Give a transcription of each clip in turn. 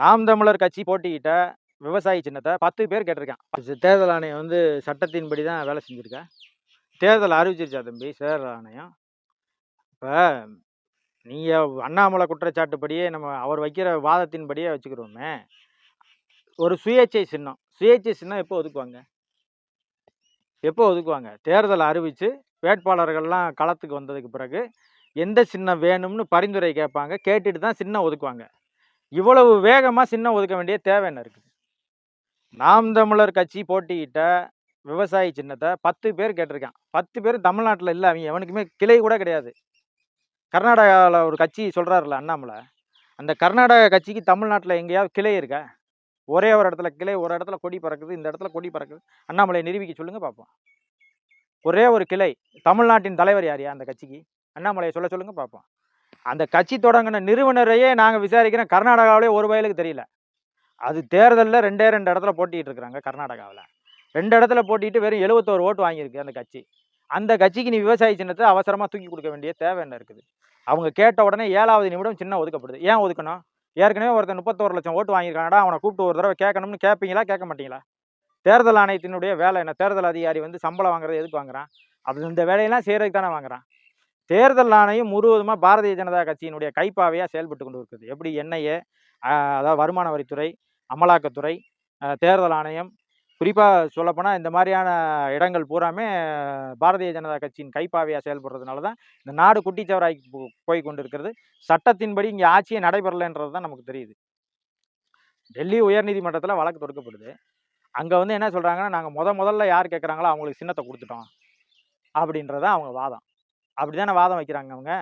நாம் தமிழர் கட்சி போட்டிக்கிட்ட விவசாயி சின்னத்தை பத்து பேர் கேட்டிருக்கான். தேர்தல் ஆணையம் வந்து சட்டத்தின்படி தான் வேலை செஞ்சுருக்கேன் தேர்தல் அறிவிச்சிருச்சா தம்பி? தேர்தல் ஆணையம். இப்போ நீங்கள் அண்ணாமலை குற்றச்சாட்டுப்படியே நம்ம அவர் வைக்கிற வாதத்தின்படியே வச்சுக்கிறோமே. ஒரு சுயேட்சை சின்னம். சுயேட்சை சின்னம் எப்போ ஒதுக்குவாங்க? எப்போ ஒதுக்குவாங்க? தேர்தல் அறிவித்து வேட்பாளர்கள்லாம் களத்துக்கு வந்ததுக்கு பிறகு எந்த சின்னம் வேணும்னு பரிந்துரை கேட்பாங்க. கேட்டுட்டு தான் சின்னம் ஒதுக்குவாங்க. இவ்வளவு வேகமாக சின்னம் ஒதுக்க வேண்டிய தேவை என்ன இருக்குது? நாம் தமிழர் கட்சி போட்டியிட்ட விவசாயி சின்னத்தை பத்து பேர் கேட்டிருக்கான். பத்து பேர் தமிழ்நாட்டில் இல்லை அவங்க. எவனுக்குமே கிளை கூட கிடையாது. கர்நாடகாவில் ஒரு கட்சி சொல்கிறாருல அண்ணாமலை. அந்த கர்நாடக கட்சிக்கு தமிழ்நாட்டில் எங்கேயாவது கிளை இருக்கா? ஒரே ஒரு இடத்துல கிளை ஒரு இடத்துல கொடி பறக்குது இந்த இடத்துல கொடி பறக்குது. அண்ணாமலை நிரூபிக்க சொல்லுங்க பார்ப்போம் ஒரே ஒரு கிளை. தமிழ்நாட்டின் தலைவர் யாரையா அந்த கட்சிக்கு? அண்ணாமலையை சொல்ல சொல்லுங்கள் பார்ப்போம் அந்த கட்சி தொடங்கின நிறுவனரையே நாங்கள் விசாரிக்கிறோம் கர்நாடகாவிலே ஒரு வயலுக்கு தெரியல. அது தேர்தலில் ரெண்டே ரெண்டு இடத்துல போட்டிகிட்டு இருக்கிறாங்க கர்நாடகாவில். ரெண்டு இடத்துல போட்டிட்டு வெறும் எழுபத்தோரு ஓட்டு வாங்கியிருக்கு அந்த கட்சி. அந்த கட்சிக்கு நீ விவசாய சின்னத்தை அவசரமாக தூக்கி கொடுக்க வேண்டிய தேவை என்ன இருக்குது? அவங்க கேட்ட உடனே ஏழாவது நிமிடம் சின்ன ஒதுக்கப்படுது ஏன் ஒதுக்கணும்? ஏற்கனவே ஒருத்தன் முப்பத்தோரு லட்சம் ஓட்டு வாங்கியிருக்காங்கடா அவனை கூப்பிட்டு ஒரு தடவை கேட்கணும்னு கேட்பீங்களா கேட்க மாட்டீங்களா? தேர்தல் ஆணையத்தினுடைய வேலை என்ன? தேர்தல் அதிகாரி வந்து சம்பளம் வாங்குறது எதுக்கு வாங்குறான்? அப்படி இந்த வேலையெல்லாம் செய்கிறதுக்கு தானே வாங்குறான்? தேர்தல் ஆணையம் முழுவதுமாக பாரதிய ஜனதா கட்சியினுடைய கைப்பாவையாக செயல்பட்டு கொண்டு இருக்குது எப்படி என்ஐஏ அதாவது வருமான வரித்துறை அமலாக்கத்துறை தேர்தல் ஆணையம் குறிப்பாக சொல்லப்போனால் இந்த மாதிரியான இடங்கள் பூராமே பாரதிய ஜனதா கட்சியின் கைப்பாவையாக செயல்படுறதுனால தான் இந்த நாடு குட்டிச்சவராகி போ- போய் கொண்டு இருக்கிறது சட்டத்தின்படி இங்கே ஆட்சியே நடைபெறலைன்றது தான் நமக்கு தெரியுது. டெல்லி உயர்நீதிமன்றத்தில் வழக்கு தொடுக்கப்படுது. அங்கே வந்து என்ன சொல்கிறாங்கன்னா நாங்கள் முத முதல்ல யார் கேட்குறாங்களோ அவங்களுக்கு சின்னத்தை கொடுத்துட்டோம். அப்படின்றதான் அவங்க வாதம். அப்படி தானே வாதம் வைக்கிறாங்க அவங்க?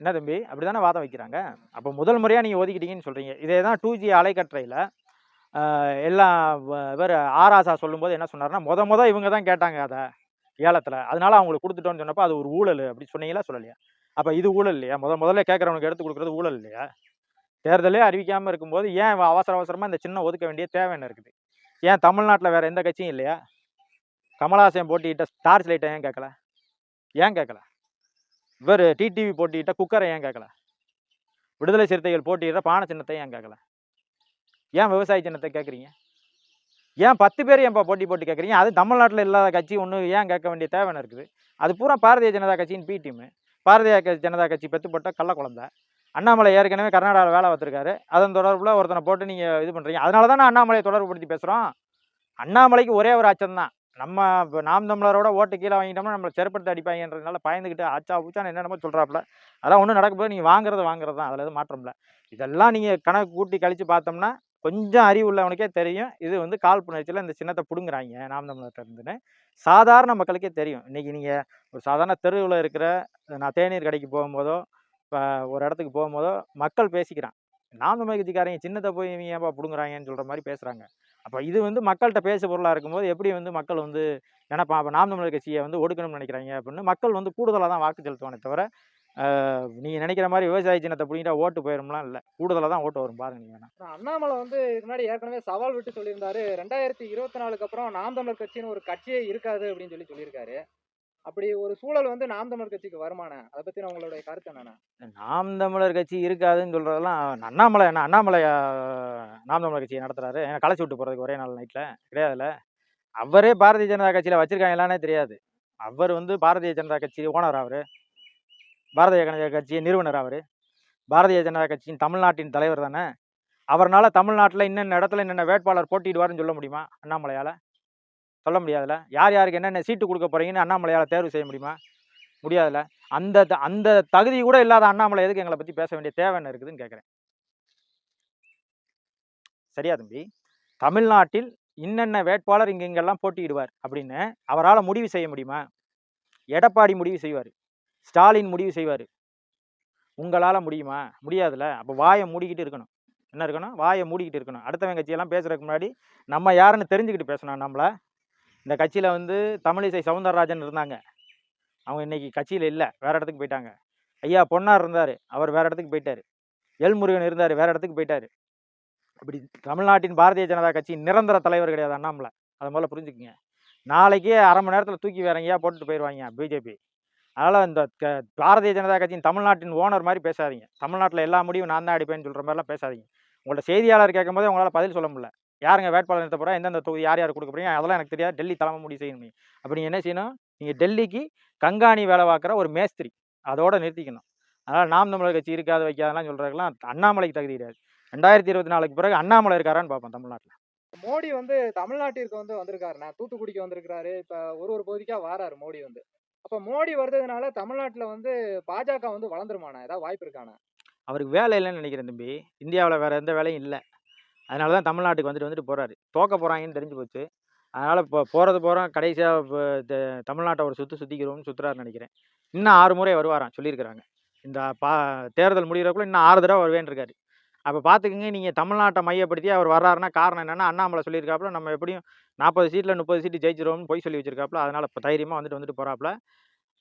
என்ன தம்பி? அப்படி தானே வாதம் வைக்கிறாங்க? அப்போ முதல் முறையாக நீங்கள் ஒதுக்கிட்டீங்கன்னு சொல்கிறீங்க இதே தான் டூ ஜி அலைக்கற்றையில் எல்லாம் வ- இவர் ஆராசா சொல்லும்போது என்ன சொன்னார்னா முத முத இவங்க தான் கேட்டாங்க அதை ஏலத்தில். அதனால அவங்களுக்கு கொடுத்துட்டோன்னு சொன்னப்போ அது ஒரு ஊழல் அப்படி சொன்னீங்களா சொல்லலையா? அப்போ இது ஊழல் இல்லையா? முத முதல்ல கேட்குறவனுக்கு எடுத்து கொடுக்குறது ஊழல் இல்லையா? தேர்தலே அறிவிக்காமல் இருக்கும்போது ஏன் அவசர அவசரமாக இந்த சின்ன ஒதுக்க வேண்டிய தேவை என்ன இருக்குது? ஏன் தமிழ்நாட்டில் வேறு எந்த கட்சியும் இல்லையா? கமலஹாசன் போட்டியிட்ட டார்ச் லைட்டை ஏன் கேட்கல? ஏன் கேட்கல இவர் டிடிவி போட்டியிட்ட குக்கரை ஏன் கேட்கல விடுதலை சிறுத்தைகள் போட்டியிடுற பானை சின்னத்தை ஏன் கேட்கல ஏன் விவசாய சின்னத்தை கேட்குறீங்க ஏன் பத்து பேர் ஏன்ப்பா போட்டி போட்டு கேட்குறீங்க அது தமிழ்நாட்டில் இல்லாத கட்சி ஒன்று ஏன் கேட்க வேண்டிய தேவை இருக்குது. அது பூரா பாரதிய ஜனதா கட்சியின் பி டீமு பாரதிய ஜனதா கட்சி பெற்றுப்பட்ட கள்ள குழந்தை. அண்ணாமலை ஏற்கனவே கர்நாடகாவில் வேலை பார்த்துருக்காரு அதன் தொடர்பில் ஒருத்தனை போட்டு நீங்கள் இது பண்ணுறீங்க அதனால தான் அண்ணாமலையை தொடர்பு படுத்தி பேசுகிறோம் அண்ணாமலைக்கு ஒரே ஒரு அச்சம் தான் நம்ம இப்போ நாம் தமிழரோட ஓட்டு கீழே வாங்கிட்டோம்னா நம்மளை செருப்படுத்தி அடிப்பாங்கன்றதுனால பயந்துக்கிட்டு ஆச்சா பூச்சான்னு என்னென்னமோ சொல்கிறாப்புல அதெல்லாம் ஒன்றும் நடக்க போது நீங்கள் வாங்குறது வாங்குறது தான். அதில் எதுவும் மாற்றமில்ல இதெல்லாம் நீங்கள் கணக்கு கூட்டி கழித்து பார்த்தோம்னா கொஞ்சம் அறிவு உள்ளவனுக்கே தெரியும். இது வந்து காழ்ப்புணர்ச்சியில் இந்த சின்னத்தை பிடுங்குறாங்க நாம் தமிழர்கிட்டருந்துன்னு சாதாரண மக்களுக்கே தெரியும். இன்றைக்கி நீங்கள் ஒரு சாதாரண தெருவில் இருக்கிற நான் தேநீர் கடைக்கு போகும்போதோ இப்போ ஒரு இடத்துக்கு போகும்போதோ மக்கள் பேசிக்கிறான். நாம் தமிழ் கட்சிக்காரங்க சின்னத்தை போய் இவங்க ஏன்பா பிடுங்குறாங்கன்னு சொல்கிற மாதிரி பேசுகிறாங்க அப்போ இது வந்து மக்கள்கிட்ட பேசு பொருளாக இருக்கும்போது எப்படி வந்து மக்கள் வந்து நினைப்பான் அப்போ நாம் தமிழர் கட்சியை வந்து ஒடுக்கணும்னு நினைக்கிறாங்க அப்படின்னு மக்கள் வந்து கூடுதலாக தான் வாக்கு செலுத்துவானே தவிர நீங்கள் நினைக்கிற மாதிரி விவசாய சின்னத்தை பிடிங்கிட்டா ஓட்டு போயிடும்லாம் இல்லை. கூடுதலாக தான் ஓட்டு வரும் பாருங்க நீங்கள் அண்ணாமலை வந்து இதுக்கு முன்னாடி ஏற்கனவே சவால் விட்டு சொல்லியிருந்தாரு. ரெண்டாயிரத்தி இருபத்தி நாலுக்கு அப்புறம் நாம் தமிழர் கட்சின்னு ஒரு கட்சியே இருக்காது அப்படின்னு சொல்லி சொல்லியிருக்காரு. அப்படி ஒரு சூழல் வந்து நாம் தமிழர் கட்சிக்கு வருமானே? அதை பத்தி உங்களுடைய கருத்து என்னண்ணா? நாம் தமிழர் கட்சி இருக்காதுன்னு சொல்கிறதெல்லாம் அண்ணாமலை என்ன அண்ணாமலை நாம் தமிழர் கட்சியை நடத்துறாரு. ஏன்னா களைச்சி விட்டு போகிறதுக்கு ஒரே நாள் நைட்டில் கிடையாதுல்ல? அவரே பாரதிய ஜனதா கட்சியில் வச்சிருக்காங்களானே தெரியாது. அவர் வந்து பாரதிய ஜனதா கட்சி ஓனர் அவர். பாரதிய ஜனதா கட்சியின் நிறுவனர் அவர். பாரதிய ஜனதா கட்சியின் தமிழ்நாட்டின் தலைவர் தானே? அவர்னால தமிழ்நாட்டில் இன்னென்ன இடத்துல என்னென்ன வேட்பாளர் போட்டியிடுவாருன்னு சொல்ல முடியுமா அண்ணாமலையால்? சொல்ல முடியாதுல்ல? யார் யாருக்கு என்னென்ன சீட்டு கொடுக்க போறீங்கன்னு அண்ணாமலையால் தேர்வு செய்ய முடியுமா? முடியாதுல்ல. அந்த த- அந்த தகுதி கூட இல்லாத அண்ணாமலை எதுக்கு எங்களை பற்றி பேச வேண்டிய தேவை என்ன இருக்குதுன்னு கேட்குறேன். சரியா தம்பி? தமிழ்நாட்டில் இன்னென்ன வேட்பாளர் இங்கெங்கெல்லாம் போட்டியிடுவார் அப்படின்னு அவரால் முடிவு செய்ய முடியுமா? எடப்பாடி முடிவு செய்வார். ஸ்டாலின் முடிவு செய்வார். உங்களால் முடியுமா? முடியாதுல்ல. அப்போ வாயை மூடிக்கிட்டு இருக்கணும். என்ன இருக்கணும்? வாயை மூடிக்கிட்டு இருக்கணும். அடுத்தவங்க கட்சியெல்லாம் பேசுறதுக்கு முன்னாடி நம்ம யாருன்னு தெரிஞ்சுக்கிட்டு பேசணும் நம்மளை இந்த கட்சியில் வந்து தமிழிசை சவுந்தரராஜன் இருந்தாங்க. அவங்க இன்றைக்கி கட்சியில் இல்லை. வேறு இடத்துக்கு போயிட்டாங்க. ஐயா பொன்னார் இருந்தார். அவர் வேறு இடத்துக்கு போயிட்டாரு. எல்முருகன் இருந்தார். வேறு இடத்துக்கு போயிட்டார். அப்படி தமிழ்நாட்டின் பாரதிய ஜனதா கட்சியின் நிரந்தர தலைவர் கிடையாது அண்ணாமலை. அதை முதல்ல புரிஞ்சுக்குங்க. நாளைக்கே அரை மணி நேரத்தில் தூக்கி வேற எங்கேயா போட்டுட்டு போயிடுவாங்க பிஜேபி. அதனால் இந்த க பாரதிய ஜனதா கட்சியின் தமிழ்நாட்டின் ஓனர் மாதிரி பேசாதீங்க. தமிழ்நாட்டில் எல்லா முடிவும் நான் தான் அடிப்பேன்னு சொல்கிற மாதிரிலாம் பேசாதீங்க. உங்கள்ட்ட செய்தியாளர் கேட்கும்போதே உங்களால் பதில் சொல்ல முடியல. யாருங்க வேட்பாளர் நிறுத்த போகிறா எந்தெந்த தொகுதி யார் யார் கொடுக்க போறீங்க? அதெல்லாம் எனக்கு தெரியாது. டெல்லி தலைமை முடிவு செய்யணும் அப்படி நீங்கள் என்ன செய்யணும்? நீங்கள் டெல்லிக்கு கண்காணி வேலை பார்க்குற ஒரு மேஸ்திரி. அதோட நிறுத்திக்கணும். அதனால் நாம் தமிழர் கட்சி இருக்காது வைக்காதெல்லாம் சொல்கிறதுக்கெல்லாம் அண்ணாமலைக்கு தகுதி கிடையாது. ரெண்டாயிரத்தி இருபத்தி நாலுக்கு பிறகு அண்ணாமலை இருக்காரான்னு பார்ப்போம் தமிழ்நாட்டில். மோடி வந்து தமிழ்நாட்டிற்கு வந்து வந்திருக்காருண்ணா. தூத்துக்குடிக்கு வந்திருக்கிறாரு. இப்ப ஒரு ஒரு பகுதிக்கா வாராரு மோடி வந்து. அப்ப மோடி வர்றதுனால தமிழ்நாட்டுல வந்து பாஜக வந்து வளர்ந்துருமாண்ணா? ஏதாவது வாய்ப்பு இருக்காண்ணா? அவருக்கு வேலை இல்லைன்னு நினைக்கிறேன் தம்பி. இந்தியாவில் வேறு எந்த வேலையும் இல்லை. அதனால தான் தமிழ்நாட்டுக்கு வந்துட்டு வந்துட்டு போகிறாரு தோக்க போகிறாங்கன்னு தெரிஞ்சு போச்சு. அதனால் இப்போ போகிறது போகிறோம் கடைசியாக இப்போ தமிழ்நாட்டை ஒரு சுற்று சுற்றிக்கிறோம்னு சுற்றுறாருன்னு நினைக்கிறேன். இன்னும் ஆறு முறை வருவாராம் சொல்லியிருக்கிறாங்க. இந்த பா தேர்தல் முடிகிறக்குள்ள இன்னும் ஆறு தடவை வருவேன் இருக்காரு அப்போ பார்த்துக்குங்க நீங்கள் தமிழ்நாட்டை மையப்படுத்தி அவர் வர்றாருன்னா காரணம் என்னென்னா அண்ணாமலை சொல்லியிருக்காப்புல நம்ம எப்படியும் நாற்பது சீட்டில் முப்பது சீட்டு ஜெயிச்சிருவோம்னு போய் சொல்லி வச்சிருக்காப்புல அதனால் இப்போ தைரியமாக வந்துட்டு வந்துட்டு போகிறாப்புல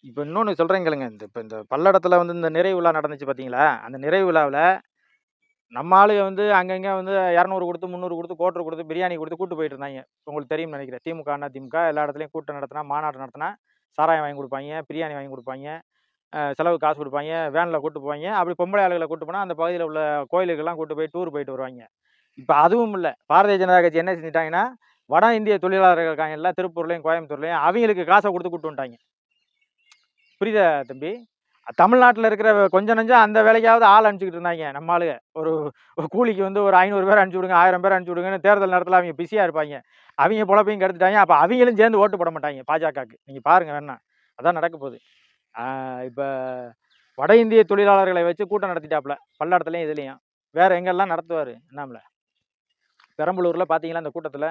இப்போ இன்னொன்று சொல்கிறேங்களுங்க இந்த இப்போ இந்த பல்லடத்தில் வந்து இந்த நிறைவு விழா நடந்துச்சு பார்த்தீங்களா அந்த நிறைவு விழாவில் நம்ம ஆளுங்க வந்து அங்கங்கே வந்து இரநூறு கொடுத்து முந்நூறு கொடுத்து கோட்டர் கொடுத்து பிரியாணி கொடுத்து கூட்டு போயிட்டு இருந்தாங்க. உங்களுக்கு தெரியும்னு நினைக்கிறேன். திமுக அண்ணா திமுக எல்லா இடத்துலையும் கூட்டம் நடத்தினா மாநாடு நடத்தினா சாராயம் வாங்கி கொடுப்பாங்க பிரியாணி வாங்கி கொடுப்பாங்க செலவு காசு கொடுப்பாங்க வேனில் கூட்டு போவாங்க. அப்படி பொம்பளை ஆளுகளை கூட்டு போனால் அந்த பகுதியில் உள்ள கோயிலுக்கெல்லாம் கூட்டு போய் டூர் போயிட்டு வருவாங்க. இப்போ அதுவும் இல்லை. பாரதிய ஜனதா கட்சி என்ன செஞ்சிட்டாங்கன்னா வட இந்திய தொழிலாளர்கள் இருக்காங்க எல்லாம் திருப்பூர்லேயும் கோயம்புத்தூர்லேயும் அவங்களுக்கு காசை கொடுத்து கூட்டு வந்துட்டாங்க. புரியுதா தம்பி? தமிழ்நாட்டில் இருக்கிற கொஞ்சம் நஞ்சம் அந்த வேலைக்காவது ஆள் அனுப்பிச்சிக்கிட்டு இருந்தாங்க நம்ம ஆளுங்க. ஒரு கூலிக்கு வந்து ஒரு ஐநூறு பேர் அனுப்பிச்சி விடுங்க ஆயிரம் பேர் அனுப்பிச்சி விடுங்கன்னு தேர்தல் நேரத்தில் அவங்க பிஸியாக இருப்பாங்க. அவங்க பொழப்பையும் கெடுத்துட்டாங்க அப்போ அவங்களும் சேர்ந்து ஓட்டு போட மாட்டாங்க பாஜகவுக்கு நீங்கள் பாருங்க வேணா அதான் நடக்க போகுது. இப்போ வட இந்திய தொழிலாளர்களை வச்சு கூட்டம் நடத்திட்டாப்புல பல்லடத்துலையும் இதுலேயும். வேற எங்கெல்லாம் நடத்துவார் என்னாம்ல? பெரம்பலூரில் பார்த்தீங்களா அந்த கூட்டத்தில்?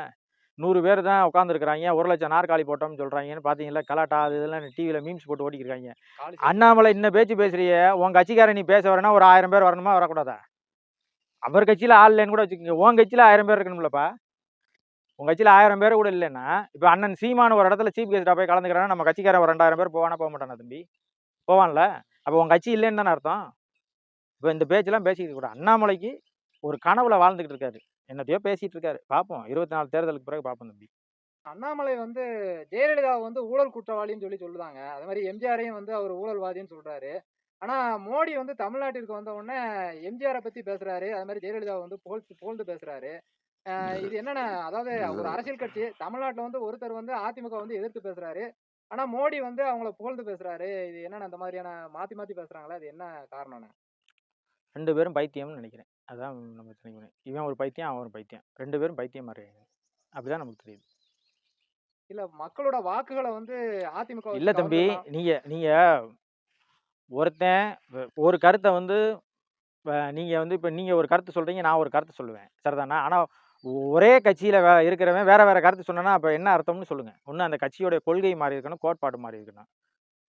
நூறு பேர் தான் உட்காந்துருக்குறாங்க ஒரு லட்சம் நாற்காலி போட்டோம்னு சொல்கிறாங்கன்னு பார்த்தீங்களா கலாட்டா அது இதெல்லாம் டிவியில் மீம்ஸ் போட்டு ஓட்டிக்கிறாங்க காலி அண்ணாமலை இன்ன பேச்சு பேசுறிய உன் கட்சிக்காரன் நீ பேச வரனா ஒரு ஆயிரம் பேர் வரணுமா? வரக்கூடாதா? அவர் கட்சியில் ஆள் இல்லைன்னு கூட வச்சுக்கோங்க. உன் கட்சியில் ஆயிரம் பேர் இருக்கணும்லப்பா. உன் கட்சியில் ஆயிரம் பேர் கூட இல்லைன்னா இப்போ அண்ணன் சீமான் ஒரு இடத்துல சீஃப் கெஸ்ட்டாக போய் கலந்துக்கிறான்னா நம்ம கட்சிக்காரன் ஒரு ரெண்டாயிரம் பேர் போவானா போக மாட்டானா தம்பி? போவான்ல? அப்போ உன் கட்சி இல்லைன்னு தானே அர்த்தம்? இப்போ இந்த பேச்செல்லாம் பேசிக்கிட்டு கூட அண்ணாமலைக்கு ஒரு கனவுல வாழ்ந்துக்கிட்டு இருக்காரு. என்னத்தையோ பேசிட்டு இருக்காரு பார்ப்போம் இருபத்தி நாலு தேர்தலுக்கு பிறகு பார்ப்போம் தம்பி. அண்ணாமலை வந்து ஜெயலலிதா வந்து ஊழல் குற்றவாளின்னு சொல்லி சொல்லுதாங்க. அதே மாதிரி எம்ஜிஆரையும் வந்து அவர் ஊழல்வாதின்னு சொல்றாரு. ஆனா மோடி வந்து தமிழ்நாட்டிற்கு வந்த உடனே எம்ஜிஆரை பத்தி பேசுறாரு. அது மாதிரி ஜெயலலிதா வந்து புகழ்ந்து புகழ்ந்து பேசுறாரு. இது என்னென்ன அதாவது ஒரு அரசியல் கட்சி தமிழ்நாட்டுல வந்து ஒருத்தர் வந்து அதிமுக வந்து எதிர்த்து பேசுறாரு. ஆனா மோடி வந்து அவங்கள புகழ்ந்து பேசுறாரு. இது என்னென்ன இந்த மாதிரியான மாத்தி மாத்தி பேசுறாங்களா? அது என்ன காரணம்னு ரெண்டு பேரும் பைத்தியம்னு நினைக்கிறேன். அதான் நம்ம தெரிஞ்சுக்கணும் இவன் ஒரு பைத்தியம் அவன் ஒரு பைத்தியம். ரெண்டு பேரும் பைத்தியம் மாதிரி அப்படிதான் நமக்கு தெரியுது. இல்ல மக்களோட வாக்குகளை வந்து அதிமுக இல்ல தம்பி. நீங்க நீங்க ஒருத்தன் ஒரு கருத்தை வந்து நீங்க வந்து இப்ப நீங்க ஒரு கருத்து சொல்றீங்க நான் ஒரு கருத்து சொல்லுவேன். சரிதானா? ஆனா ஒரே கட்சியில வே- இருக்கிறவன் வேற வேற கருத்து சொன்னா அப்ப என்ன அர்த்தம்னு சொல்லுங்க. ஒண்ணு அந்த கட்சியோட கொள்கை மாறி இருக்கணும் கோட்பாடு மாறி இருக்கணும்.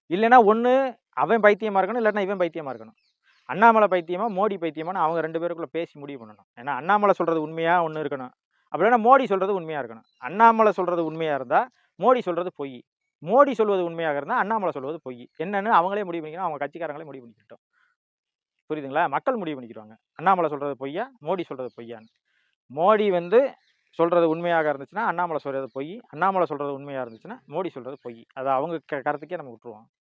இல்லைன்னா ஒண்ணு அவன் பைத்தியமா இருக்கணும் இல்லைன்னா இவன் பைத்தியமா இருக்கணும். அண்ணாமலை பைத்தியமா மோடி பைத்தியமானு அவங்க ரெண்டு பேருக்குள்ளே பேசி முடிவு பண்ணணும். ஏன்னா அண்ணாமலை சொல்கிறது உண்மையாக ஒன்று இருக்கணும். அப்படின்னா மோடி சொல்கிறது உண்மையாக இருக்கணும். அண்ணாமலை சொல்கிறது உண்மையாக இருந்தால் மோடி சொல்கிறது பொய். மோடி சொல்வது உண்மையாக இருந்தால் அண்ணாமலை சொல்வது பொய். என்னென்னு அவங்களே முடிவு பண்ணிக்கணும். அவங்க கட்சிக்காரங்களே முடிவு பண்ணிக்கிட்டோம். புரியுதுங்களா? மக்கள் முடிவு பண்ணிக்கிடுவாங்க. அண்ணாமலை சொல்கிறது பொய்யா? மோடி சொல்கிறது பொய்யான்னு. மோடி வந்து சொல்கிறது உண்மையாக இருந்துச்சுன்னா அண்ணாமலை சொல்கிறது பொய். அண்ணாமலை சொல்கிறது உண்மையாக இருந்துச்சுன்னா மோடி சொல்கிறது பொய். அதை அவங்க க- கருத்துக்கே நம்ம விட்டுருவோம்.